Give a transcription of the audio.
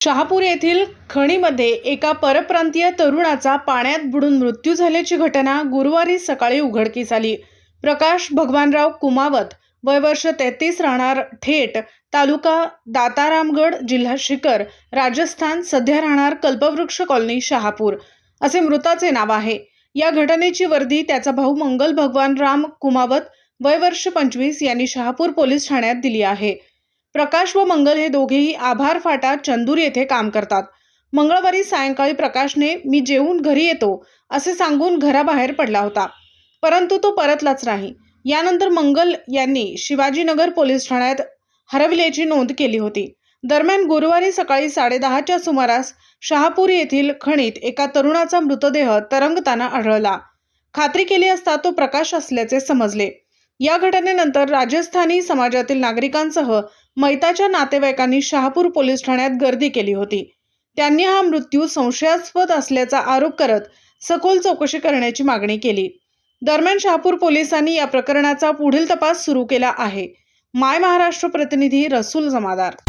शहापूर येथील खणीमध्ये एका परप्रांतीय तरुणाचा पाण्यात बुडून मृत्यू झाल्याची घटना गुरुवारी सकाळी उघडकीस आली. प्रकाश भगवानराव कुमावत वय वर्ष तेहतीस राहणार थेट तालुका दातारामगड जिल्हा शिखर राजस्थान सध्या राहणार कल्पवृक्ष कॉलनी शहापूर. असे मृताचे नाव आहे. या घटनेची वर्दी त्याचा भाऊ मंगल भगवान राम कुमावत वय वर्ष पंचवीस यांनी शहापूर पोलीस ठाण्यात दिली आहे. प्रकाश व मंगल हे दोघेही आभार फाटा चंदूर येथे काम करतात. मंगळवारी सायंकाळी प्रकाशने मी जेवून घरी येतो असे सांगून घराबाहेर पडला होता. परंतु तो परतलाच नाही. यानंतर मंगल यांनी शिवाजीनगर पोलीस ठाण्यात हरविल्याची नोंद केली होती. दरम्यान गुरुवारी सकाळी साडेदहाच्या सुमारास शहापूर येथील खणीत एका तरुणाचा मृतदेह तरंगताना आढळला. खात्री केली असता तो प्रकाश असल्याचे समजले. या घटनेनंतर राजस्थानी समाजातील नागरिकांसह मैताच्या नातेवाईकांनी शहापूर पोलीस ठाण्यात गर्दी केली होती. त्यांनी हा मृत्यू संशयास्पद असल्याचा आरोप करत सखोल चौकशी करण्याची मागणी केली. दरम्यान शहापूर पोलिसांनी या प्रकरणाचा पुढील तपास सुरू केला आहे. माय महाराष्ट्र प्रतिनिधी रसूल जमादार.